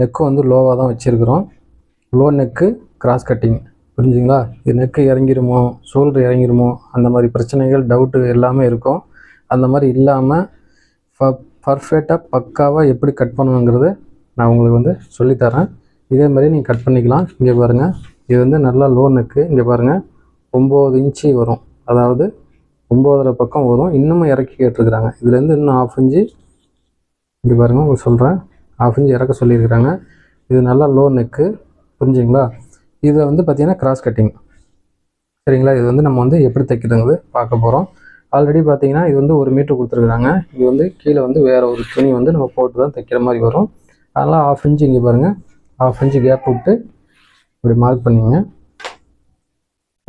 Neck வந்து லோவாக தான் வச்சுருக்குறோம். லோ நெக்கு கிராஸ் கட்டிங் புரிஞ்சுங்களா இது நெக்கு இறங்கிருமோ ஷோல்டர் இறங்கிருமோ அந்த மாதிரி பிரச்சனைகள் டவுட்டு எல்லாமே இருக்கும். அந்த மாதிரி இல்லாமல் ப பர்ஃபெக்டாக பக்காவாக எப்படி கட் பண்ணணுங்கிறது நான் உங்களுக்கு வந்து சொல்லித்தரேன். இதே மாதிரி நீங்கள் கட் பண்ணிக்கலாம். இங்கே பாருங்கள் இது வந்து நல்லா லோ நெக்கு இங்கே பாருங்கள் ஒம்பது இன்ச்சு வரும். அதாவது ஒம்போதரை பக்கம் வரும். இன்னமும் இறக்கி கேட்டிருக்கிறாங்க. இதுலேருந்து இன்னும் ஆஃப் இன்ச்சு இங்கே பாருங்கள் உங்களுக்கு சொல்கிறேன் ஆஃப் இன்ச் இறக்க சொல்லியிருக்கிறாங்க. இது நல்லா லோ நெக்கு புரிஞ்சுங்களா? இதில் வந்து பார்த்திங்கன்னா கிராஸ் கட்டிங் சரிங்களா? இது வந்து நம்ம வந்து எப்படி தைக்கிறதுங்கிறது பார்க்க போகிறோம் ஆல்ரெடி பார்த்தீங்கன்னா இது வந்து ஒரு மீட்ரு கொடுத்துருக்குறாங்க. இது வந்து கீழே வந்து வேறு ஒரு துணி வந்து நம்ம போட்டு தான் தைக்கிற மாதிரி வரும். அதனால் ஆஃப் இன்ச்சு இங்கே பாருங்கள் ஆஃப் இன்ச்சு கேப் விட்டு இப்படி மார்க் பண்ணிங்க.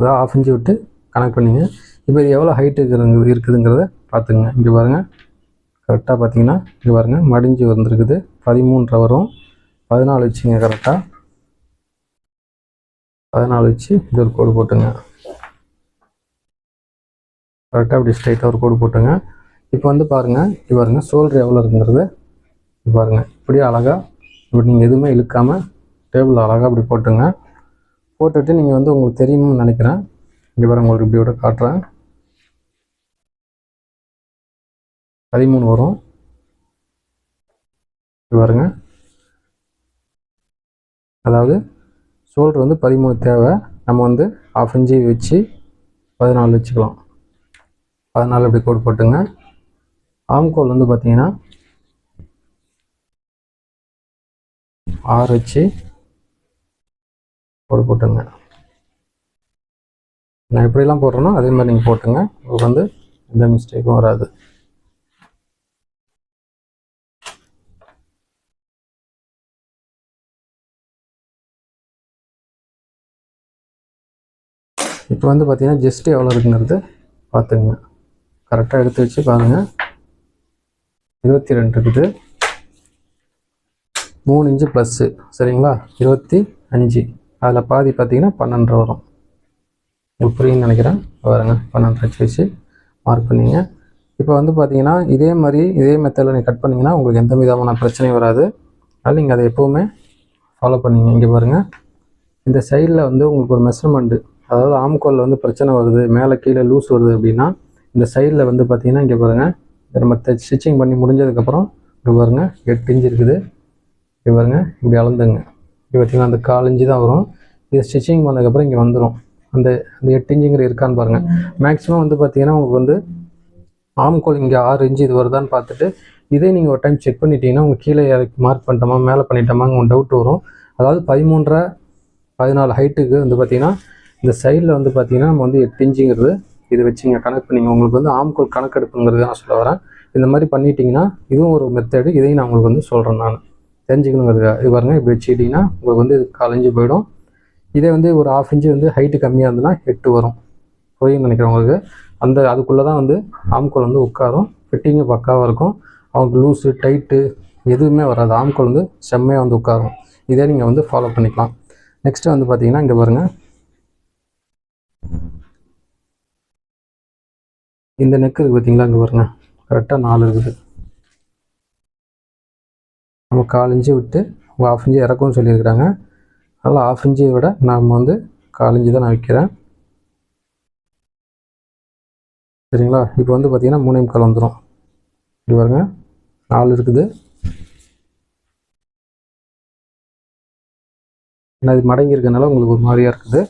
அதாவது ஆஃப் இன்ச்சு விட்டு கனெக்ட் பண்ணிங்க. இப்போ இது எவ்வளோ ஹைட்டு இருக்குதுங்க இருக்குதுங்கிறத பார்த்துங்க இங்கே பாருங்கள் கரெக்டாக பார்த்தீங்கன்னா இங்கே பாருங்கள் மடிஞ்சு வந்திருக்குது. பதிமூன்றரை வரும் பதினாலு வச்சுங்க கரெக்டாக பதினாலு வச்சு இது ஒரு கோடு போட்டுங்க. கரெக்டாக அப்படி ஸ்ட்ரைட்டாக ஒரு கோடு போட்டுங்க. இப்போ வந்து பாருங்கள் இது பாருங்கள் ஷோல்டர் எவ்வளோ இருக்குங்கிறது. இது பாருங்கள் இப்படியே அழகாக இப்படி நீங்கள் எதுவுமே இழுக்காமல் டேபிள் அழகாக அப்படி போட்டுங்க. போட்டுட்டு நீங்கள் வந்து உங்களுக்கு தெரியும்னு நினைக்கிறேன். இப்படி பாருங்கள் உங்களுக்கு இப்படி விட காட்டுறேன். பதிமூணு வரும். பாருங்க. அதாவது ஷோல்டர் வந்து பதிமூணு தேவை. நம்ம வந்து ஆஃப் இன்ச்சு வச்சு பதினாலு வச்சுக்கலாம். பதினாலு அப்படி கோடு போட்டுங்க. ஆம்கோல் வந்து பார்த்தீங்கன்னா ஆறு வச்சு கோடு போட்டுங்க. நான் எப்படிலாம் போடுறேனோ அதே மாதிரி நீங்கள் போட்டுங்க. உங்களுக்கு வந்து எந்த மிஸ்டேக்கும் வராது. இப்போ வந்து பார்த்தீங்கன்னா ஜஸ்ட் எவ்வளோ இருக்குங்கிறது பார்த்துங்க கரெக்டாக எடுத்து வச்சு பாருங்கள் இருபத்தி ரெண்டு இருக்குது. மூணு இன்ச்சு ப்ளஸ்ஸு சரிங்களா? இருபத்தி அஞ்சு. அதில் பாதி பார்த்தீங்கன்னா பன்னெண்டரை வரும். உங்களுக்கு நினைக்கிறேன். பாருங்க பன்னெண்டு வச்சு வச்சு மார்க் பண்ணிங்க. இப்போ வந்து பார்த்தீங்கன்னா இதே மாதிரி இதே மெத்தடில் நீங்கள் கட் பண்ணிங்கன்னா உங்களுக்கு எந்த விதமான பிரச்சனையும் வராது. அதனால் நீங்கள் அதை எப்போவுமே ஃபாலோ பண்ணிங்க. இங்கே பாருங்கள் இந்த சைடில் வந்து உங்களுக்கு ஒரு மெஷர்மெண்ட்டு அதாவது ஆம்கோலில் வந்து பிரச்சனை வருது மேலே கீழே லூஸ் வருது அப்படின்னா இந்த சைடில் வந்து பார்த்தீங்கன்னா இங்கே பாருங்கள் இதை நம்ம ஸ்டிச்சிங் பண்ணி முடிஞ்சதுக்கப்புறம் இங்கே பாருங்கள் எட்டு இன்ச்சு இருக்குது. இங்கே பாருங்கள் இப்படி அளந்துங்க. இப்போ பார்த்தீங்கன்னா அந்த கால் இன்ச்சு தான் வரும். இது ஸ்டிச்சிங் பண்ணதுக்கப்புறம் இங்கே வந்துடும் அந்த அந்த எட்டு இன்ச்சுங்கிற இருக்கான்னு பாருங்கள் மேக்ஸிமம் வந்து பார்த்தீங்கன்னா உங்களுக்கு வந்து ஆம்கோல் இங்கே ஆறு இன்ச்சு இது வருதான்னு பார்த்துட்டு இதே நீங்கள் ஒரு டைம் செக் பண்ணிட்டீங்கன்னா உங்கள் கீழே இறக்கி மார்க் பண்ணிட்டோமா மேலே பண்ணிட்டோமாங்க உங்களுக்கு டவுட் வரும். அதாவது பதிமூன்றரை பதினாலு ஹைட்டுக்கு வந்து பார்த்திங்கன்னா இந்த சைடில் வந்து பார்த்தீங்கன்னா நம்ம வந்து எட்டு இன்ச்சுங்கிறது வச்சு வச்சுங்க கனெக்ட் பண்ணிங்க. உங்களுக்கு வந்து ஆம்கோல் கணக்கெடுப்புங்கிறது நான் சொல்ல வரேன். இந்த மாதிரி பண்ணிட்டீங்கன்னா இதுவும் ஒரு மெத்தடு இதையும் நான் உங்களுக்கு வந்து சொல்கிறேன் நான். தெரிஞ்சுக்கணுங்கிறதுக்காக. இது பாருங்க இப்படி வச்சுக்கிட்டிங்கன்னா உங்களுக்கு வந்து இது காலஞ்சு போயிடும். இதே வந்து ஒரு ஆஃப் இன்ச்சு வந்து ஹைட்டு கம்மியாக இருந்ததுன்னா எட்டு வரும். புரியும் நினைக்கிறேன் உங்களுக்கு. அந்த அதுக்குள்ளே தான் வந்து ஆம்கோல் வந்து உட்காரும். ஃபிட்டிங்கும் பக்காவாக இருக்கும். அவங்களுக்கு லூஸு டைட்டு எதுவுமே வராது. ஆம்கோல் வந்து செம்மையாக வந்து உட்காரும். இதே நீங்கள் வந்து ஃபாலோ பண்ணிக்கலாம். நெக்ஸ்ட்டு வந்து பார்த்தீங்கன்னா இங்கே பாருங்கள் இந்த நெக் இருக்குது பார்த்தீங்களா இங்கே பாருங்க. கரெக்டாக நாலு இருக்குது. நம்ம கால் இன்ச்சு விட்டு ஆஃப் இன்ச்சு இறக்கும்னு சொல்லியிருக்கிறாங்க. அதனால் ஆஃப் இன்ச்சை விட நாம் வந்து கால் இன்ச்சு தான் நான் வைக்கிறேன். சரிங்களா? இப்போ வந்து பார்த்திங்கன்னா மூணே முக்கால் வந்துடும் இது பாருங்க. நாலு இருக்குது. ஏன்னா இது மடங்கி இருக்கிறதுனால உங்களுக்கு ஒரு மாதிரியாக இருக்குது.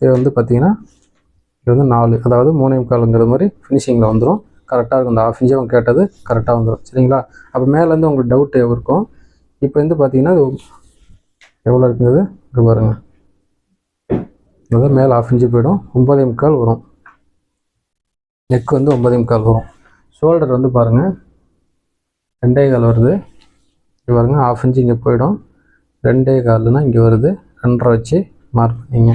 இது வந்து பார்த்திங்கன்னா இது வந்து நாலு அதாவது மூணே முக்காலுங்கிற மாதிரி ஃபினிஷிங்கில் வந்துடும் கரெக்டாக இருக்கும். இந்த ஆஃப் இன்ச்சு அவங்க கேட்டது கரெக்டாக வந்துடும் சரிங்களா? அப்போ மேலேருந்து உங்களுக்கு டவுட் இருக்கும் இப்போ வந்து பார்த்தீங்கன்னா எவ்வளோ இருக்குது இங்கே பாருங்கள் அதாவது மேலே ஆஃப் இன்ச்சு போயிடும். ஒம்பதே முக்கால் வரும். நெக் வந்து ஒம்பதே முக்கால் வரும். ஷோல்டர் வந்து பாருங்கள் ரெண்டே கால் வருது. இங்கே பாருங்கள் ஆஃப் இன்ச்சு இங்கே போயிடும். ரெண்டே கால்னால் இங்கே வருது. ரெண்டரை வச்சு மார்க் பண்ணிங்க.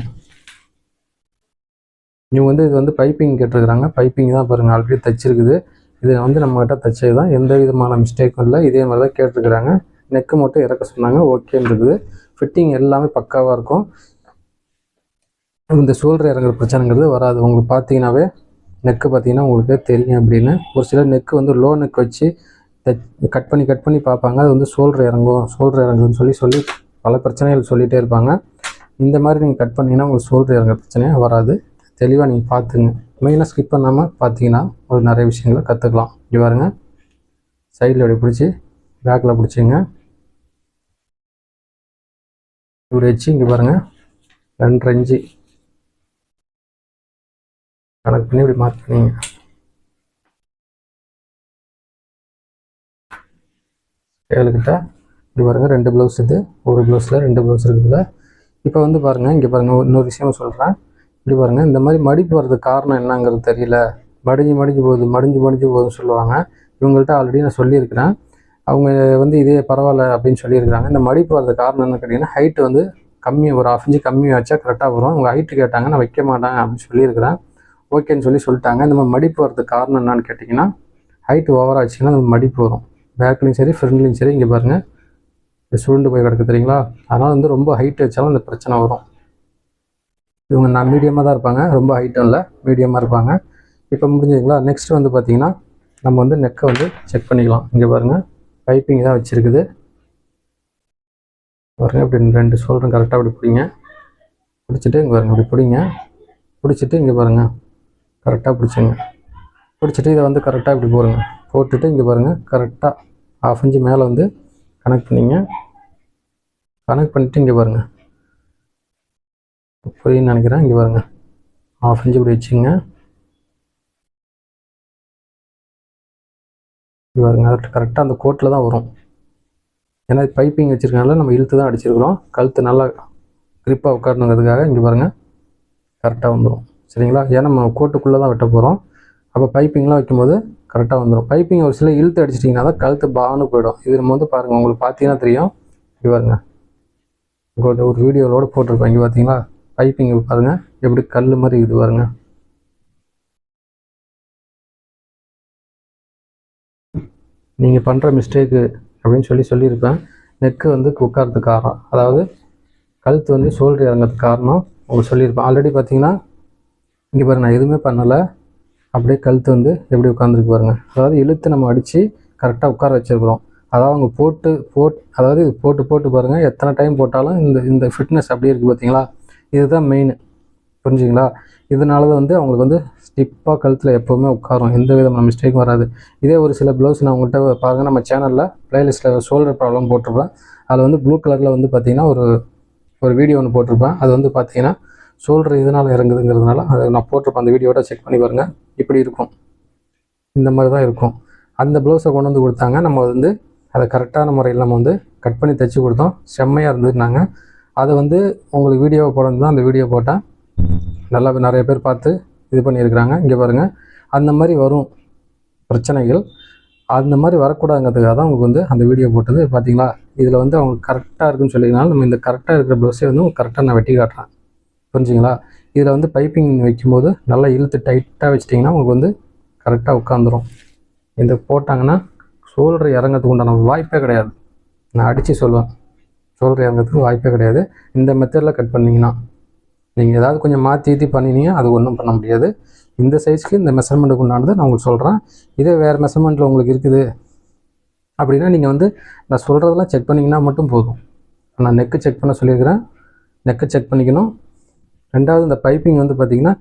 இவங்க வந்து இது வந்து பைப்பிங் கேட்டிருக்கிறாங்க. பைப்பிங் தான் பாருங்கள் ஆல்ரெடி தைச்சிருக்குது. இது வந்து நம்மகிட்ட தைச்சது தான் எந்த விதமான மிஸ்டேக்கும் இல்லை. இதே மாதிரி தான் கேட்டிருக்கிறாங்க. நெக்கு மட்டும் இறக்க சொன்னாங்க. ஓகேன்னு இருக்குது. ஃபிட்டிங் எல்லாமே பக்காவாக இருக்கும். இந்த சோல்டர் இறங்குற பிரச்சனைங்கிறது வராது. உங்களுக்கு பார்த்தீங்கன்னாவே நெக்கு பார்த்தீங்கன்னா உங்களுக்கு தெரியும் அப்படின்னு. ஒரு சிலர் நெக்கு வந்து லோ நெக் வச்சு கட் பண்ணி கட் பண்ணி பார்ப்பாங்க. அது வந்து சோல்டர் இறங்கும். சோல்டர் இறங்குதுன்னு சொல்லி சொல்லி பல பிரச்சனைகள் சொல்லிகிட்டே இருப்பாங்க. இந்த மாதிரி நீங்கள் கட் பண்ணிங்கன்னா உங்களுக்கு சோல்டர் இறங்குற பிரச்சனையே வராது. தெளிவாக நீங்கள் பார்த்துங்க மெயினாக ஸ்கிப் பண்ணாமல் பார்த்தீங்கன்னா ஒரு நிறைய விஷயங்களை கற்றுக்கலாம் இப்படி பாருங்க. சைடில் அப்படி பிடிச்சி பேக்கில் பிடிச்சிங்க. இப்படி வச்சு இங்கே பாருங்கள் ரெண்டரை இன்ச்சு கணக்கு பண்ணி இப்படி மார்க் பண்ணிங்க. ஸ்கேலுக்கிட்ட இப்படி பாருங்கள் ரெண்டு ப்ளவுஸ் இது ஒரு ப்ளவுஸில் ரெண்டு ப்ளவுஸ் இருக்குதுல இப்போ வந்து பாருங்கள் இங்கே பாருங்கள் இன்னொரு விஷயம் சொல்கிறேன் இப்படி பாருங்கள் இந்த மாதிரி மடிப்பு வர்றதுக்கு காரணம் என்னங்கிறது தெரியல. மடிஞ்சு மடிஞ்சு போகுது மடிஞ்சு மடிஞ்சு போகுதுன்னு சொல்லுவாங்க. இவங்கள்ட்ட ஆல்ரெடி நான் சொல்லியிருக்கிறேன். அவங்க வந்து இதே பரவாயில்ல அப்படின்னு சொல்லியிருக்கிறாங்க. இந்த மடிப்பு வர்றதுக்கு காரணம் என்ன கேட்டிங்கன்னா ஹைட்டு வந்து கம்மி ஒரு ஆஃப் இன்ச்சு கம்மியாக வச்சா கரெக்டாக வரும். அவங்க ஹைட்டு கேட்டாங்க நான் வைக்க மாட்டாங்க அப்படின்னு சொல்லியிருக்கிறேன். ஓகேன்னு சொல்லி சொல்லிட்டாங்க. இந்த மாதிரி மடிப்பு வர்றதுக்கு காரணம் என்னன்னு கேட்டிங்கன்னா ஹைட்டு ஓவராக ஆச்சுன்னா மடிப்பு வரும். பேக்லேயும் சரி ஃப்ரண்ட்லேயும் சரி இங்கே பாருங்கள் சுருண்டு போய் கிடக்கு தெரியுங்களா? அதனால் வந்து ரொம்ப ஹைட் வச்சாலும் இந்த பிரச்சனை வரும். இவங்க நான் மீடியமாக தான் இருப்பாங்க. ரொம்ப ஹைட்டும் இல்லை மீடியமாக இருப்பாங்க. இப்போ முடிஞ்சுங்களா நெக்ஸ்ட் வந்து பார்த்தீங்கன்னா நம்ம வந்து நெக்கை வந்து செக் பண்ணிக்கலாம். இங்கே பாருங்கள் பைப்பிங் தான் வச்சுருக்குது. பாருங்க இப்படி ரெண்டு ஷோல்டரும் கரெக்டாக இப்படி பிடிங்க. பிடிச்சிட்டு இங்கே பாருங்க இப்படி பிடிங்க. பிடிச்சிட்டு இங்கே பாருங்கள் கரெக்டாக பிடிச்சிங்க. பிடிச்சிட்டு இதை வந்து கரெக்டாக இப்படி போடுங்க. போட்டுட்டு இங்கே பாருங்கள் கரெக்டாக ஆஃப் இன்ச்சு மேலே வந்து கனெக்ட் பண்ணிங்க. கனெக்ட் பண்ணிவிட்டு இங்கே பாருங்கள் புரியுன்னு நினைக்கிறேன். இங்கே பாருங்கள் ஆஃப் இன்ச்சு இப்படி வச்சுங்க இங்கே பாருங்க கரெக்டாக அந்த கோட்டில் தான் வரும். ஏன்னா பைப்பிங் வச்சுருக்கனால நம்ம இழுத்து தான் அடிச்சிருக்கிறோம். கழுத்து நல்லா க்ரிப்பாக உட்காரணுங்கிறதுக்காக இங்கே பாருங்கள் கரெக்டாக வந்துடும் சரிங்களா? ஏன்னா நம்ம கோட்டுக்குள்ளே தான் வெட்ட போகிறோம் அப்போ பைப்பிங்லாம் வைக்கும்போது கரெக்டாக வந்துடும் பைப்பிங் ஒரு சில இழுத்து அடிச்சிட்டிங்கன்னா தான் கழுத்து பான்னு போயிடும். இது நம்ம வந்து பாருங்கள் உங்களுக்கு பார்த்தீங்கன்னா தெரியும். இங்கே பாருங்க. உங்கள்கிட்ட ஒரு வீடியோவோட போட்டிருப்பேன் இங்கே பார்த்தீங்களா பைப்பிங் பாருங்கள் எப்படி கல் மாதிரி இது பாருங்க. நீங்கள் பண்ணுற மிஸ்டேக்கு அப்படின்னு சொல்லி சொல்லியிருப்பேன். நெக்கு வந்து உட்காரத்துக்கு காரணம். அதாவது கழுத்து வந்து ஷோல்டர் இறங்கிறதுக்கு காரணம் உங்களுக்கு சொல்லியிருப்பேன். ஆல்ரெடி பார்த்தீங்கன்னா இங்கே பாருங்க நான் எதுவுமே பண்ணலை. அப்படியே கழுத்து வந்து எப்படி உட்காந்துருக்கு பாருங்க. அதாவது இழுத்து நம்ம அடித்து கரெக்டாக உட்கார வச்சிருக்கிறோம். அதாவது அவங்க போட்டு போட் அதாவது இது போட்டு போட்டு பாருங்கள் எத்தனை டைம் போட்டாலும் இந்த இந்த ஃபிட்னஸ் அப்படியே இருக்குது பார்த்தீங்களா? இதுதான் மெயின் புரிஞ்சுங்களா? இதனால தான் வந்து அவங்களுக்கு வந்து ஸ்டிப்பாக கழுத்தில் எப்போவுமே உட்காரும். எந்த விதமான மிஸ்டேக்கும் வராது. இதே ஒரு சில ப்ளவுஸ் நான் உங்கள்கிட்ட பாருங்கள் நம்ம சேனலில் ப்ளேலிஸ்ட்டில் ஷோல்டர் ப்ராப்ளம் போட்டிருப்பேன். அதில் வந்து ப்ளூ கலரில் வந்து பார்த்தீங்கன்னா ஒரு ஒரு வீடியோ ஒன்று போட்டிருப்பேன். அது வந்து பார்த்தீங்கன்னா ஷோல்டர் இதனால் இறங்குதுங்கிறதுனால அதை நான் போட்டிருப்பேன். அந்த வீடியோட செக் பண்ணி பாருங்கள் இப்படி இருக்கும். இந்த மாதிரி தான் இருக்கும். அந்த ப்ளவுஸை கொண்டு வந்து கொடுத்தாங்க. நம்ம வந்து அதை கரெக்டான முறையில் நம்ம வந்து கட் பண்ணி தைச்சி கொடுத்தோம். செம்மையாக இருந்ததுனாங்க அதை வந்து உங்களுக்கு வீடியோவை போடணும் தான் அந்த வீடியோ போட்டால் நல்லா நிறைய பேர் பார்த்து இது பண்ணியிருக்கிறாங்க. இங்கே பாருங்கள் அந்த மாதிரி வரும் பிரச்சனைகள். அந்த மாதிரி வரக்கூடாதுங்கிறதுக்காக தான் உங்களுக்கு வந்து அந்த வீடியோ போட்டது. பார்த்தீங்களா இதில் வந்து அவங்க கரெக்டாக இருக்குன்னு சொல்லியிருந்தாலும் நம்ம இந்த கரெக்டாக இருக்கிற ப்ளவுஸே வந்து கரெக்டாக நான் வெட்டி காட்டுறேன். புரிஞ்சுங்களா? இதில் வந்து பைப்பிங் வைக்கும்போது நல்லா இழுத்து டைட்டாக வச்சிட்டிங்கன்னா உங்களுக்கு வந்து கரெக்டாக உட்காந்துரும் இந்த போட்டாங்கன்னா சோல்டர் இறங்கிறதுக்கு உண்டான வாய்ப்பே கிடையாது. நான் அடித்து சொல்லுவேன் ஷோல்டர் இறங்கிறதுக்கு வாய்ப்பே கிடையாது. இந்த மெத்தடில் கட் பண்ணிங்கன்னா நீங்கள் ஏதாவது கொஞ்சம் மாற்றி ஈத்தி பண்ணினீங்க அது ஒன்றும் பண்ண முடியாது. இந்த சைஸ்க்கு இந்த மெஷர்மெண்ட்டுக்கு உண்டானது நான் உங்களுக்கு சொல்கிறேன் இதே வேறு மெஷர்மெண்ட்டில் உங்களுக்கு இருக்குது. அப்படின்னா நீங்கள் வந்து நான் சொல்கிறதெல்லாம் செக் பண்ணிங்கன்னா மட்டும் போதும். நான் நெக்கு செக் பண்ண சொல்லியிருக்கிறேன். நெக்கை செக் பண்ணிக்கணும். ரெண்டாவது இந்த பைப்பிங் வந்து பார்த்திங்கன்னா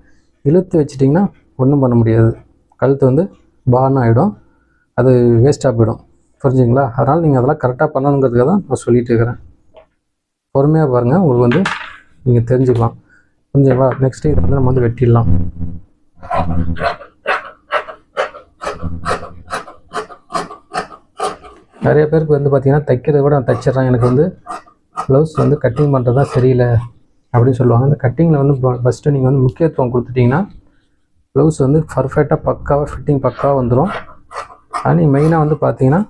இழுத்து வச்சிட்டிங்கன்னா ஒன்றும் பண்ண முடியாது. கழுத்து வந்து பான் ஆகிடும் அது வேஸ்ட்டாக போயிடும். புரிஞ்சுங்களா? அதனால் நீங்கள் அதெல்லாம் கரெக்டாக பண்ணணுங்கிறதுக்காக தான் நான் சொல்லிகிட்டு இருக்கிறேன். பொறுமையாக பாருங்கள் உங்களுக்கு வந்து நீங்கள் தெரிஞ்சுக்கலாம். புரிஞ்சுங்களா? நெக்ஸ்ட் இதை வந்து நம்ம வந்து வெட்டிடலாம். நிறைய பேருக்கு வந்து பார்த்தீங்கன்னா தைக்கிறத விட நான் தைச்சிட்றேன். எனக்கு வந்து ப்ளவுஸ் வந்து கட்டிங் பண்ணுறது தான் சரியில்லை அப்படின்னு சொல்லுவாங்க. அந்த கட்டிங்கில் வந்து ஃபஸ்ட்டு நீங்கள் வந்து முக்கியத்துவம் கொடுத்துட்டிங்கன்னா ப்ளவுஸ் வந்து பர்ஃபெக்டாக பக்காவாக ஃபிட்டிங் பக்காவாக வந்துடும் ஆனால் நீங்கள் மெயினாக வந்து பார்த்தீங்கன்னா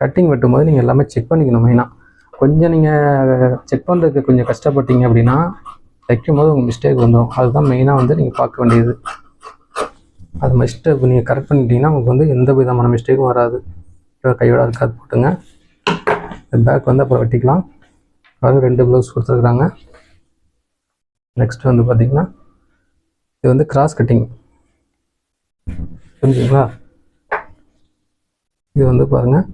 கட்டிங் வெட்டும் போது நீங்கள் எல்லாமே செக் பண்ணிக்கணும் மெயினாக கொஞ்சம் நீங்கள் செக் பண்ணுறதுக்கு கொஞ்சம் கஷ்டப்பட்டீங்க அப்படின்னா தைக்கும் போது உங்கள் மிஸ்டேக் வந்துடும் அதுதான் மெயினாக வந்து நீங்கள் பார்க்க வேண்டியது. அது மிஸ்டேக் நீங்கள் கரெக்ட் பண்ணிட்டீங்கன்னா உங்களுக்கு வந்து எந்த விதமான மிஸ்டேக்கும் வராது. கையோட இருக்காது போட்டுங்க. பேக் வந்து அப்புறம் வெட்டிக்கலாம். பாருங்க ரெண்டு ப்ளவுஸ் கொடுத்துருக்குறாங்க. நெக்ஸ்ட் வந்து பார்த்தீங்கன்னா இது வந்து கிராஸ் கட்டிங் புரிஞ்சுங்களா இது வந்து பாருங்கள்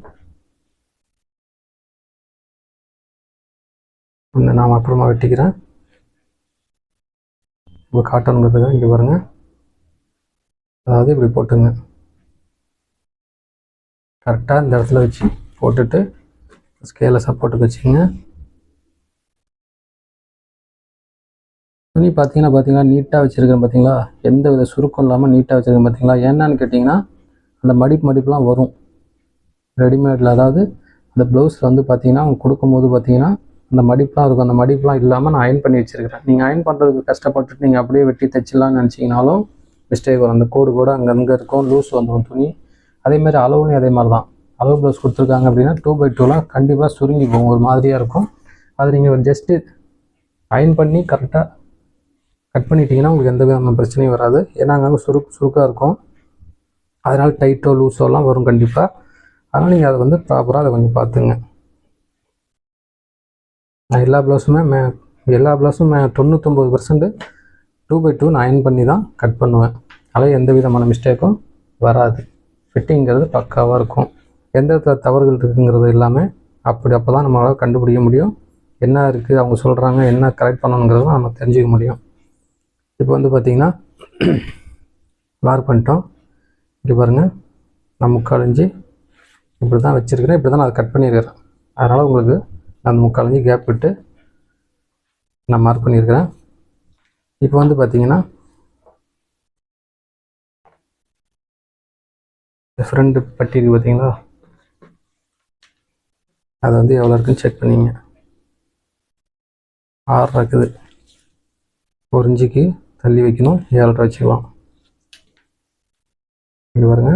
இன்னும் நான் அப்புறமா வெட்டிக்கிறேன். இப்போ காட்டணுங்கிறதுக்கு இங்கே பாருங்கள் அதாவது இப்படி போட்டுங்க. கரெக்டாக இந்த இடத்துல வச்சு போட்டுட்டு ஸ்கேலை சப்போர்ட்டுக்கு வச்சுங்க துணி பார்த்தீங்கன்னா பார்த்தீங்கன்னா நீட்டாக வச்சுருக்கேன் பார்த்தீங்களா எந்த வித சுருக்கம் இல்லாமல் நீட்டாக வச்சுருக்கேன் பார்த்தீங்களா என்னன்னு கேட்டிங்கன்னா அந்த மடிப்பு மடிப்புலாம் வரும். ரெடிமேடில் அதாவது அந்த ப்ளவுஸில் வந்து பார்த்தீங்கன்னா அவங்க கொடுக்கும்போது பார்த்தீங்கன்னா அந்த மடிப்புலாம் இருக்கும். அந்த மடிப்புலாம் இல்லாமல் நான் அயன் பண்ணி வச்சுருக்கிறேன். நீங்கள் அயன் பண்ணுறதுக்கு கஷ்டப்பட்டுட்டு நீங்கள் அப்படியே வெட்டி தைச்சிடலாம்னு நினச்சிங்கனாலும் மிஸ்டேக் வரும். அந்த கோடு கூட அங்கங்கே இருக்கும். லூஸ் வந்துடும் துணி. அதேமாதிரி அளவுலையும் அதே மாதிரி தான் அளவு ப்ளவுஸ் கொடுத்துருக்காங்க அப்படின்னா டூ பை டூலாம் கண்டிப்பாக சுருங்கி போகும். ஒரு மாதிரியாக இருக்கும். அது நீங்கள் ஜஸ்ட்டு அயன் பண்ணி கரெக்டாக கட் பண்ணிட்டீங்கன்னா உங்களுக்கு எந்த விதமான பிரச்சனையும் வராது. ஏன்னா அங்கே சுருக்கு சுருக்காக இருக்கும். அதனால் டைட்டோ லூஸோலாம் வரும் கண்டிப்பாக அதனால் நீங்கள் அதை வந்து ப்ராப்பராக அதை கொஞ்சம் பார்த்துங்க. நான் எல்லா ப்ளவுஸுமே மே எல்லா ப்ளவுஸும் மே தொண்ணூத்தொம்பது பர்சன்ட் டூ பை டூ நான் அயன் பண்ணி தான் கட் பண்ணுவேன். அதில் எந்த விதமான மிஸ்டேக்கும் வராது. ஃபிட்டிங்கிறது பக்காவாக இருக்கும். எந்த இடத்துல தவறுகள் இருக்குங்கிறது எல்லாமே அப்படி அப்போ தான் நம்மளால் கண்டுபிடிக்க முடியும். என்ன இருக்குது அவங்க சொல்கிறாங்க என்ன கரெக்ட் பண்ணணுங்கிறது நம்ம தெரிஞ்சுக்க முடியும். இப்போ வந்து பார்த்திங்கன்னா வார் பண்ணிட்டோம். இப்படி பாருங்கள் நான் முக்கால் இஞ்சி இப்படி தான் வச்சுருக்கிறேன். இப்படி தான் நான் அதை கட் பண்ணியிருக்கிறேன். அதனால் உங்களுக்கு அந்த முக்காலஞ்சு கேப் விட்டு நான் மார்க் பண்ணியிருக்கிறேன். இப்போ வந்து பார்த்தீங்கன்னா இந்த ஃப்ரெண்டு பட்டி இருக்கு பார்த்தீங்களா? அது வந்து எவ்வளோ இருக்குன்னு செக் பண்ணிங்க. ஆறு இருக்குது. ஒரு இஞ்சிக்கு தள்ளி வைக்கணும். ஏழரை வச்சுக்கலாம். இங்கே பாருங்க.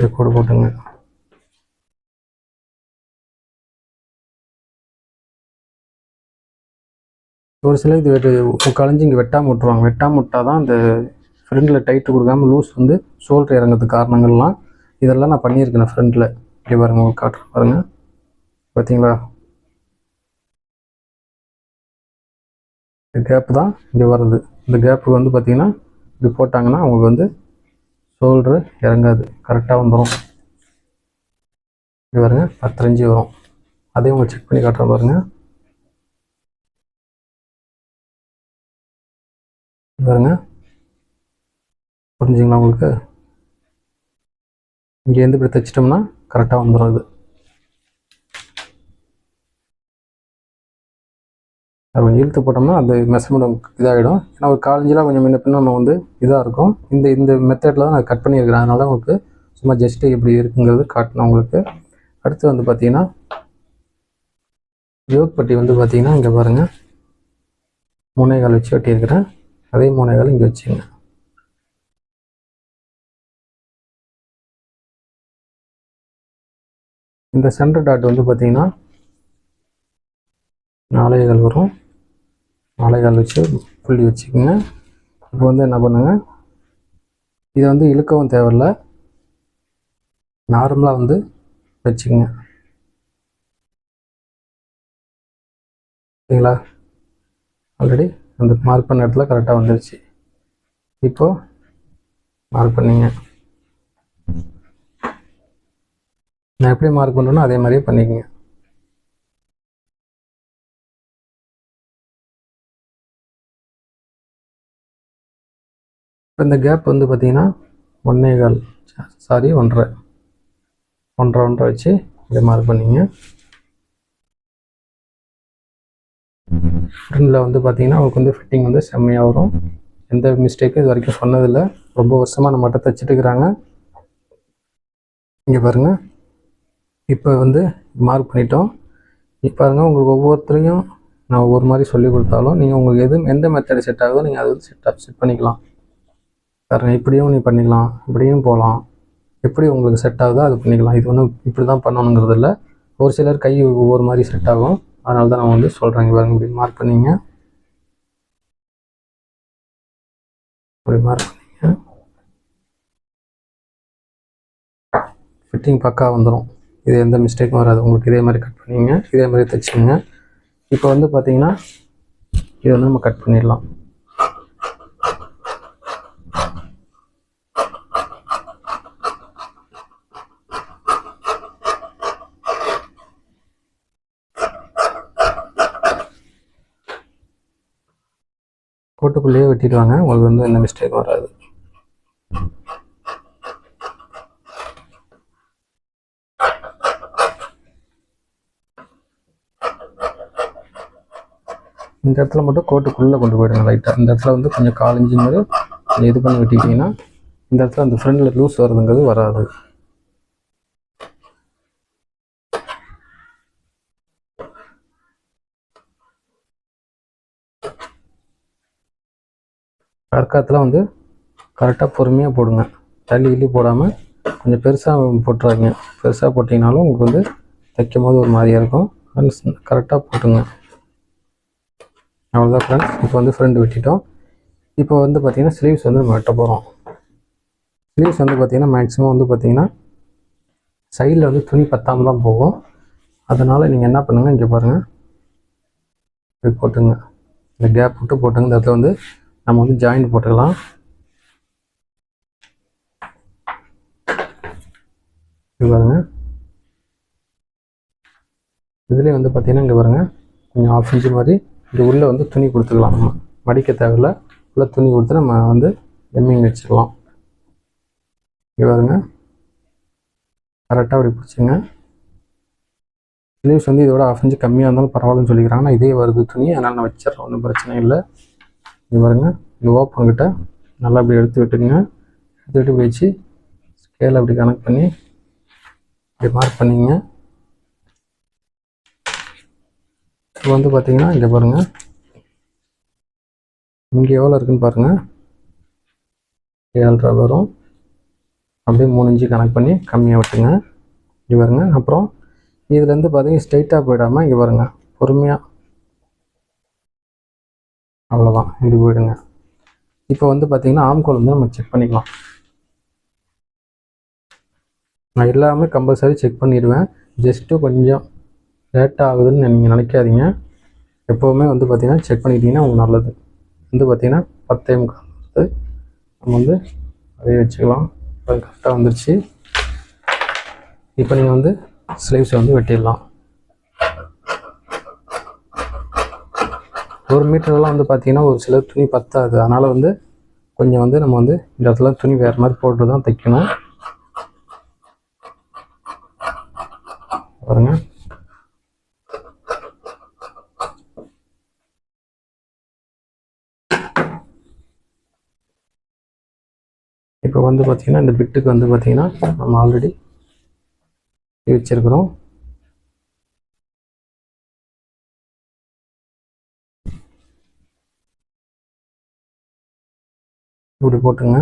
இது கோடு போட்டுங்க. ஒரு சில இது வெட்டு முக்காலஞ்சு இங்கே வெட்டாமல் விட்டுருவாங்க. வெட்டாமல் விட்டால் தான் அந்த ஃப்ரண்டில் டைட்டு கொடுக்காம லூஸ் வந்து ஷோல்டர் இறங்கிறதுக்கு காரணங்கள்லாம் இதெல்லாம் நான் பண்ணியிருக்கேன் ஃப்ரண்டில் இப்படி பாருங்கள் உங்களுக்கு காட்டுறேன் பாருங்கள் பார்த்தீங்களா இந்த கேப் தான் இங்கே வருது இந்த கேப்பு வந்து பார்த்தீங்கன்னா இப்படி போட்டாங்கன்னா அவங்களுக்கு வந்து ஷோல்ட்ரு இறங்காது. கரெக்டாக வந்துடும் இப்படி பாருங்கள் பத்தஞ்சு வரும். அதையும் உங்கள் செக் பண்ணி காட்டுறேன் பாருங்கள் பாருங்க. புரிஞ்சுங்களா உங்களுக்கு? இங்கேருந்து இப்படி தைச்சிட்டோம்னா கரெக்டாக வந்துடும் இது. அது கொஞ்சம் இழுத்து போட்டோம்னா அந்த மெஷர்மெண்ட் இதாகிடும். ஏன்னா ஒரு காலஞ்சிலாம் கொஞ்சம் முன்ன பின்ன நம்ம வந்து இதாக இருக்கும். இந்த இந்த மெத்தடில் தான் நான் கட் பண்ணியிருக்கிறேன். அதனால உங்களுக்கு சும்மா ஜஸ்ட்டு எப்படி இருக்குங்கிறது காட்டணும் உங்களுக்கு. அடுத்து வந்து பார்த்தீங்கன்னா யோக் பட்டி வந்து பார்த்தீங்கன்னா இங்கே பாருங்கள் மூணே கால் வச்சு வெட்டியிருக்கிறேன். அதே மூணே இங்கே வச்சுங்க. இந்த சென்டர் டாட் வந்து பார்த்தீங்கன்னா நாளைகள் வரும். நாளைகள் வச்சு புள்ளி வச்சுக்கோங்க. இப்போ வந்து என்ன பண்ணுங்க? இதை வந்து இழுக்கவும் தேவையில்ல. நார்மலாக வந்து வச்சுக்கோங்க. சரிங்களா? ஆல்ரெடி அந்த மார்க் பண்ண இடத்துல கரெக்டாக வந்துருச்சு. இப்போது மார்க் பண்ணிங்க. நான் எப்படி மார்க் பண்ணுறேனோ அதே மாதிரியே பண்ணிக்கங்க. இப்போ இந்த கேப் வந்து பார்த்தீங்கன்னா ஒன்றே கால் சாரி ஒன்றரை. ஒன்றரை ஒன்றரை வச்சு இதை மார்க் பண்ணிங்க. ஃப்ரண்டில் வந்து பார்த்தீங்கன்னா அவருக்கு வந்து ஃபிட்டிங் வந்து செம்மையாக வரும். எந்த மிஸ்டேக்கும் இது வரைக்கும் சொன்னதில்லை. ரொம்ப வருஷமாக நம்மகிட்ட தைச்சிட்டு இருக்கிறாங்க. இங்கே பாருங்கள் இப்போ வந்து மார்க் பண்ணிட்டோம். இப்போ பாருங்கள் உங்களுக்கு ஒவ்வொருத்தரையும் நான் ஒவ்வொரு மாதிரி சொல்லி கொடுத்தாலும் நீங்கள் உங்களுக்கு எது எந்த மெத்தடு செட் ஆகுதோ நீங்கள் அதை வந்து செட் செட் பண்ணிக்கலாம். பாருங்கள் இப்படியும் நீ பண்ணிக்கலாம் இப்படியும் போகலாம் எப்படி உங்களுக்கு செட் ஆகுதோ அது பண்ணிக்கலாம். இது ஒன்றும் இப்படி தான் பண்ணணுங்கிறது இல்லை ஒரு சிலர் கை ஒவ்வொரு மாதிரி செட் ஆகும். அதனால தான் நான் வந்து சொல்கிறேங்க பாருங்க இப்படி மார்க் பண்ணிங்க. இப்படி மார்க் பண்ணிங்க. ஃபிட்டிங் பக்கா வந்துடும் இது எந்த மிஸ்டேக்கும் வராது. உங்களுக்கு இதே மாதிரி கட் பண்ணிங்க இதே மாதிரி தைச்சிங்க இப்போ வந்து பார்த்தீங்கன்னா இதை வந்து நம்ம கட் பண்ணிடலாம். கோட்டுக்குள்ளேயே வெட்டிட்டு வாங்க உங்களுக்கு வந்து எந்த மிஸ்டேக் வராது. இந்த இடத்துல மட்டும் கோட்டுக்குள்ளே கொண்டு போயிடுங்க லைட்டாக இந்த இடத்துல வந்து கொஞ்சம் கால் மாதிரி இது பண்ணி வெட்டிக்கிட்டிங்கன்னா இந்த இடத்துல அந்த ஃப்ரண்டில் லூஸ் வருதுங்கிறது வராது. கற்காத்தில் வந்து கரெக்டாக பொறுமையாக போடுங்க. தள்ளி கிள்ளி போடாமல் கொஞ்சம் பெருசாக போட்டுறாங்க பெருசாக போட்டிங்கனாலும் உங்களுக்கு வந்து தைக்கும் போது ஒரு மாதிரியாக இருக்கும். ஃப்ரெண்ட்ஸ் கரெக்டாக போட்டுங்க. அவ்வளோதான் ஃப்ரெண்ட்ஸ் இப்போ வந்து ஃப்ரெண்டு வெட்டிட்டோம். இப்போ வந்து பார்த்திங்கன்னா ஸ்லீவ்ஸ் வந்து நம்ம வெட்ட போகிறோம் ஸ்லீவ்ஸ் வந்து பார்த்திங்கன்னா மேக்ஸிமம் வந்து பார்த்திங்கன்னா சைடில் வந்து துணி பத்தாமல் தான் போகும். அதனால் நீங்கள் என்ன பண்ணுங்கள் இங்கே பாருங்கள் இப்படி போட்டுங்க. இந்த கேப் விட்டு போட்டுங்க. இந்த இடத்துல வந்து நம்ம வந்து ஜாயிண்ட் போட்டுக்கலாம். இது பாருங்க. இதுலேயே வந்து பார்த்தீங்கன்னா இங்கே பாருங்கள் கொஞ்சம் ஆஃப் இன்ச்சு மாதிரி இது உள்ளே வந்து துணி கொடுத்துக்கலாம் நம்ம. மடிக்க தேவையில்ல. உள்ள துணி கொடுத்து நம்ம வந்து எம்மிங் வச்சுக்கலாம் இங்கே பாருங்க. கரெக்டாக அப்படி பிடிச்சிங்க. ஸ்லீவ்ஸ் வந்து இதோட ஆஃப் இன்ச்சு கம்மியாக இருந்தாலும் பரவாயில்லன்னு சொல்லிக்கிறாங்க. இதே வருது துணி. அதனால் நான் வச்சிடறேன். ஒன்றும் பிரச்சனை இல்லை. இது பாருங்க. இந்த ஓப்பன் கிட்ட நல்லா அப்படி எடுத்து விட்டுங்க எடுத்து விட்டு இப்படி ஸ்கேல் அப்படி கனெக்ட் பண்ணி இப்படி மார்க் பண்ணிங்க. இப்போ வந்து பார்த்தீங்கன்னா இங்கே பாருங்கள் இங்கே எவ்வளோ இருக்குன்னு பாருங்கள் ஏழரை வரும். அப்படியே மூணு இன்ச்சு கனெக்ட் பண்ணி கம்மியாக விட்டுங்க இங்கே பாருங்கள் அப்புறம் இதுலேருந்து பார்த்தீங்கன்னா ஸ்ட்ரைட்டாக போயிடாமல் இங்கே பாருங்கள் பொறுமையாக அவ்வளோதான் இப்படி போயிடுங்க. இப்போ வந்து பார்த்தீங்கன்னா ஆம்கோல் வந்து நம்ம செக் பண்ணிக்கலாம். நான் எல்லாமே கம்பல்சரி செக் பண்ணிடுவேன். ஜஸ்ட்டு கொஞ்சம் லேட் ஆகுதுன்னு நீங்கள் நினைக்காதீங்க. எப்போவுமே வந்து பார்த்தீங்கன்னா செக் பண்ணிக்கிட்டிங்கன்னா உங்களுக்கு நல்லது. வந்து பார்த்தீங்கன்னா பத்தே முக்கால் வந்து நம்ம வந்து அதே வச்சுக்கலாம். அது கரெக்டாக வந்துருச்சு. இப்போ நீங்கள் வந்து ஸ்லீவ்ஸை வந்து வெட்டிடலாம். ஒரு மீட்டர்லாம் வந்து பார்த்தீங்கன்னா ஒரு சில துணி பத்தாது. அதனால் வந்து கொஞ்சம் வந்து நம்ம வந்து இந்த இடத்துல துணி வேறு மாதிரி போட்டு தான் தைக்கணும். பாருங்க. இப்போ வந்து பார்த்தீங்கன்னா இந்த பிட்டுக்கு வந்து பார்த்தீங்கன்னா நம்ம ஆல்ரெடி வச்சிருக்கிறோம். இப்படி போட்டுங்க.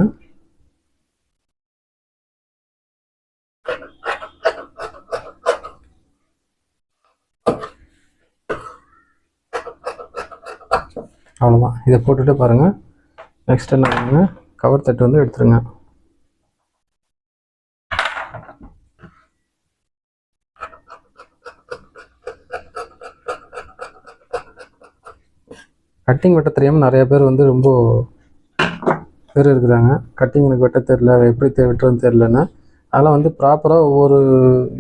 அவ்வளோதான் இதை போட்டுட்டு பாருங்கள் நெக்ஸ்ட் என்ன பண்ணுங்க? கவர் தட்டு வந்து எடுத்துருங்க. கட்டிங் வெட்ட தெரியாமல் நிறைய பேர் வந்து ரொம்ப பேர் இருக்கிறாங்க. கட்டிங் எனக்கு வெட்ட தெரில எப்படி தெ- வெட்டுறதுன்னு தெரிலன்னு அதெல்லாம் வந்து ப்ராப்பராக ஒவ்வொரு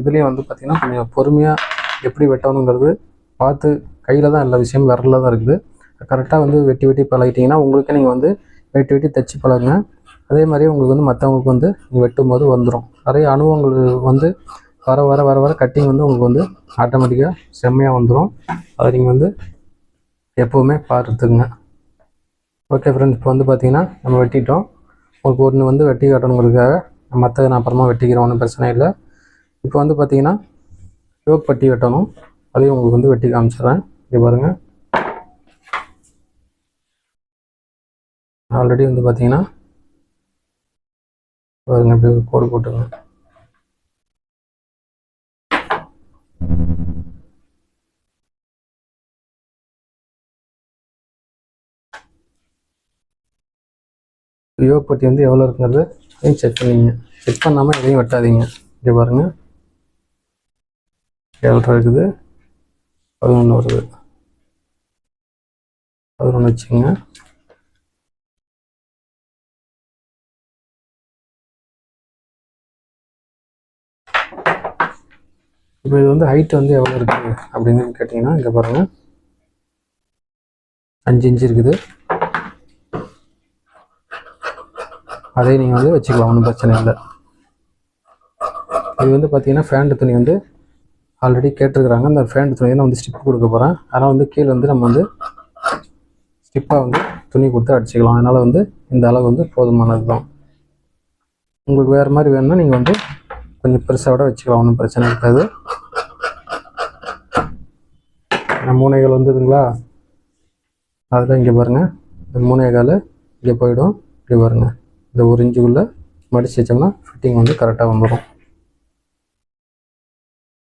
இதுலேயும் வந்து பார்த்திங்கன்னா கொஞ்சம் பொறுமையாக எப்படி வெட்டணுங்கிறது பார்த்து கையில் தான் எல்லா விஷயமும் விரலில் தான் இருக்குது. கரெக்டாக வந்து வெட்டி வெட்டி பழகிட்டிங்கன்னா உங்களுக்கு நீங்கள் வந்து வெட்டி வெட்டி தைச்சி பழகுங்க. அதே மாதிரி உங்களுக்கு வந்து மற்றவங்களுக்கு வந்து நீங்கள் வெட்டும் போது வந்துடும் நிறைய அனுபவங்கள் வந்து வர வர வர வர கட்டிங் வந்து உங்களுக்கு வந்து ஆட்டோமேட்டிக்காக செம்மையாக வந்துடும் அதை நீங்கள் வந்து எப்போவுமே பார்த்துக்குங்க. ஓகே ஃப்ரெண்ட்ஸ் இப்போ வந்து பார்த்தீங்கன்னா நம்ம வெட்டிட்டோம். உங்களுக்கு ஒன்று வந்து வெட்டி காட்டணுங்கிறதுக்காக மற்ற நான் அப்புறமா வெட்டிக்கிறேன் ஒன்றும் பிரச்சனை இல்லை. இப்போ வந்து பார்த்தீங்கன்னா யோக் பட்டி வெட்டணும். அதையும் உங்களுக்கு வந்து வெட்டி காமிச்சிடுறேன். இங்கே பாருங்கள் ஆல்ரெடி வந்து பார்த்தீங்கன்னா பாருங்கள் இப்படி ஒரு கோடு போட்டுங்க யோகப்பட்டி வந்து எவ்வளோ இருக்குங்கிறது அதையும் செக் பண்ணிங்க. செக் பண்ணாமல் எதையும் வெட்டாதீங்க. இங்கே பாருங்க. ஏழரை இருக்குது? பதினொன்று வருது. பதினொன்று வச்சுங்க இப்போ இது வந்து ஹைட் வந்து எவ்வளோ இருக்குது அப்படின்னு கேட்டிங்கன்னா இங்கே பாருங்கள் அஞ்சு இன்ச்சு இருக்குது. அதே நீங்கள் வந்து வச்சுக்கலாம் ஒன்றும் பிரச்சனை இல்லை. இது வந்து பார்த்தீங்கன்னா ஃபேண்ட் துணி வந்து ஆல்ரெடி கேட்டிருக்கிறாங்க. அந்த ஃபேண்ட் துணி நான் வந்து ஸ்டிப் கொடுக்க போகிறேன் அதனால் வந்து கீழே வந்து நம்ம வந்து ஸ்டிப்பாக வந்து துணி கொடுத்து அடிச்சுக்கலாம். அதனால் வந்து இந்த அளவு வந்து போதுமானது தான் உங்களுக்கு வேறு மாதிரி வேணும்னா நீங்கள் வந்து கொஞ்சம் பெருசாக விட வச்சுக்கலாம். ஒன்றும் பிரச்சனை இருக்காது. மூனைகள் வந்ததுங்களா? அதில் இங்கே பாருங்கள் இந்த மூணே கால் இங்கே போயிடும். இப்படி பாருங்கள் இந்த ஒரு இன்ச்சுக்குள்ளே மடித்து வச்சோம்னா ஃபிட்டிங் வந்து கரெக்டாக வந்துடும்